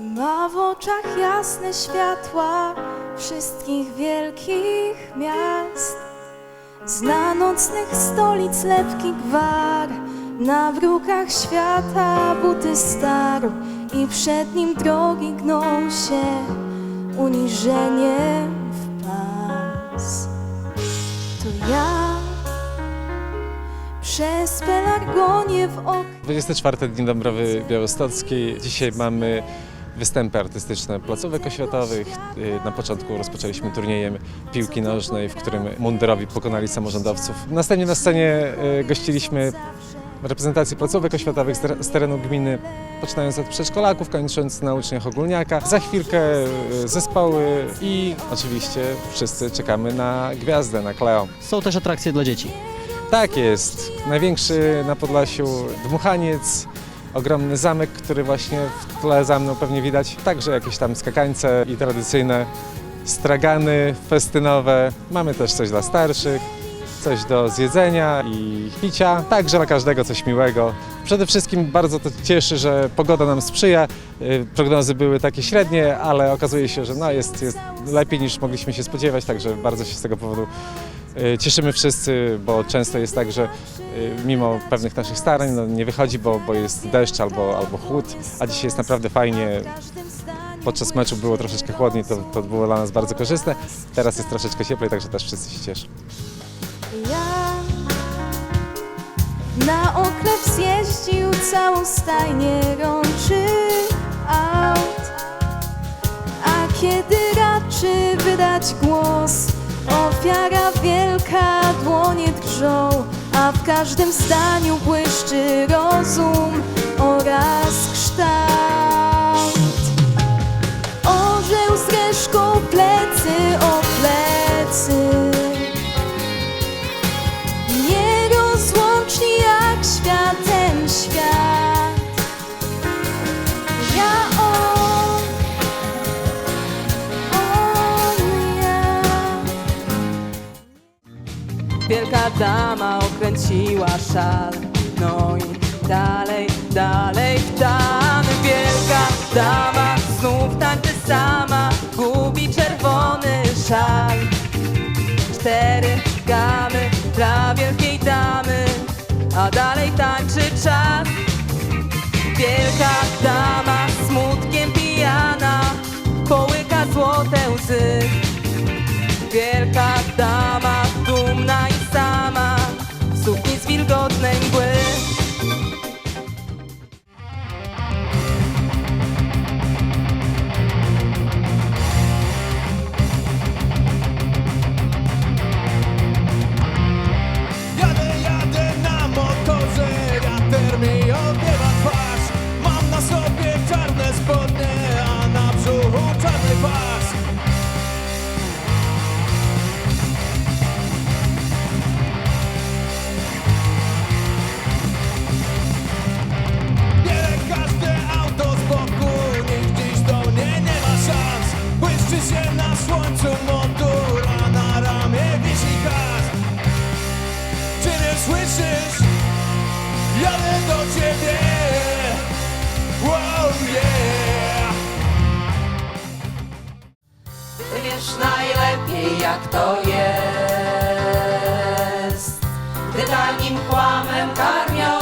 Ma w oczach jasne światła wszystkich wielkich miast. Zna nocnych stolic lepki gwar, na wrókach świata buty starł i przed nim drogi gną się uniżenie w pas. To ja przez pelargonię w oknie 24 Dni Dąbrowy Białostockiej. Dzisiaj mamy występy artystyczne placówek oświatowych. Y, Na początku rozpoczęliśmy turniejem piłki nożnej, w którym mundurowi pokonali samorządowców. Następnie na scenie y, gościliśmy reprezentację placówek oświatowych z ter- z terenu gminy, poczynając od przedszkolaków, kończąc na uczniach ogólniaka. Za chwilkę y, zespoły i oczywiście wszyscy czekamy na gwiazdę, na Kleo. Są też atrakcje dla dzieci. Tak jest. Największy na Podlasiu dmuchaniec, ogromny zamek, który właśnie w tle za mną pewnie widać. Także jakieś tam skakańce i tradycyjne stragany festynowe. Mamy też coś dla starszych, coś do zjedzenia i picia. Także dla każdego coś miłego. Przede wszystkim bardzo to cieszy, że pogoda nam sprzyja. Y, Prognozy były takie średnie, ale okazuje się, że no jest, jest lepiej niż mogliśmy się spodziewać, także bardzo się z tego powodu cieszymy wszyscy, bo często jest tak, że y, mimo pewnych naszych starań no, nie wychodzi, bo, bo jest deszcz albo, albo chłód, a dzisiaj jest naprawdę fajnie. Podczas meczu było troszeczkę chłodniej, to, to było dla nas bardzo korzystne. Teraz jest troszeczkę cieplej, także też wszyscy się cieszą. Ja na oklep zjeździł całą stajnię rączy aut A kiedy raczy wydać głos Ofiara wielka, dłonie drżą A w każdym zdaniu błyszczy rozum oraz kształt. Orzeł z reszką plecy o plecy. Nierozłączni jak światem świat Wielka dama okręciła szal. No i dalej, dalej w tamy Wielka dama znów tańczy sama Gubi czerwony szal. Cztery gamy dla wielkiej damy A dalej tańczy czas. Wielka dama smutkiem pijana Połyka złote łzy. Wielka jak to jest, gdy tanim kłamem karmią